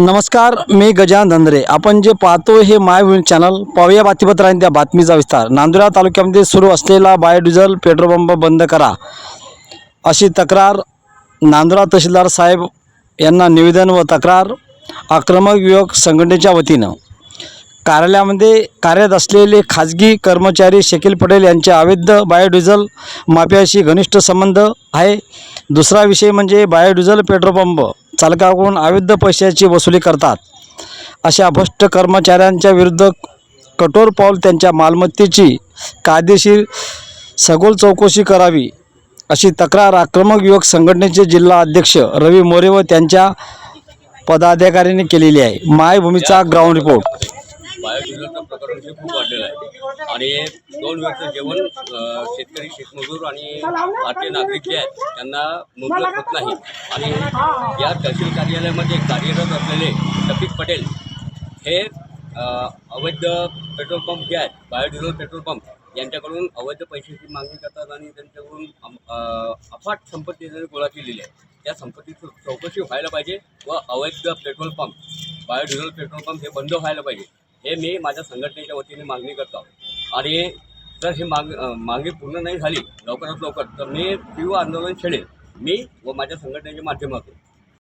नमस्कार मी गजान धंद्रे. आपण जे पाहतो हे माय चॅनल पाहूया बातमीपत्र आणि त्या बातमीचा विस्तार. नांदुरा तालुक्यामध्ये सुरू असलेला बायोडिझेल पेट्रोल पंप बंद करा अशी तक्रार नांदुरा तहसीलदार साहेब यांना निवेदन व तक्रार आक्रमक युवक संघटनेच्या वतीनं. कार्यालयामध्ये कार्यरत असलेले खाजगी कर्मचारी शकील पटेल यांच्या अवैध बायोडिझेल माफियाशी घनिष्ठ संबंध आहे. दुसरा विषय म्हणजे बायोडिझेल पेट्रोल पंप चालकाकडून अवैध पैशाची वसुली करतात. अशा भ्रष्ट कर्मचाऱ्यांच्या विरुद्ध कठोर पाऊल त्यांच्या मालमत्तेची कायदेशीर सखोल चौकशी करावी अशी तक्रार आक्रमक युवक संघटनेचे जिल्हा अध्यक्ष रवी मोरे व त्यांच्या पदाधिकाऱ्यांनी केलेली आहे. मायभूमीचा ग्राउंड रिपोर्ट. बायोडिझेलचं प्रकरण हे खूप वाढलेलं आहे. आणि दोन वेळचं जेवण शेतकरी शेतमजूर आणि भारतीय नागरिक जे आहेत त्यांना मुंबई होत नाही. आणि या तहसील कार्यालयामध्ये कार्यरत असलेले शफीक पटेल हे अवैध पेट्रोल पंप जे आहेत बायोडिझेल पेट्रोल पंप यांच्याकडून अवैध पैशाची मागणी करतात आणि त्यांच्याकडून अफाट संपत्ती त्यांनी गोळा केलेली आहे. त्या संपत्तीची चौकशी व्हायला पाहिजे व अवैध petrol pump biodiesel petrol pump हे बंद व्हायला पाहिजे. हे मी माझ्या संघटनेच्या वतीने मागणी करतो आणि जर हे माग मागणी पूर्ण नाही झाली लवकरात लवकर तर मी तीव्र आंदोलन छेडेल मी व माझ्या संघटनेच्या माध्यमातून.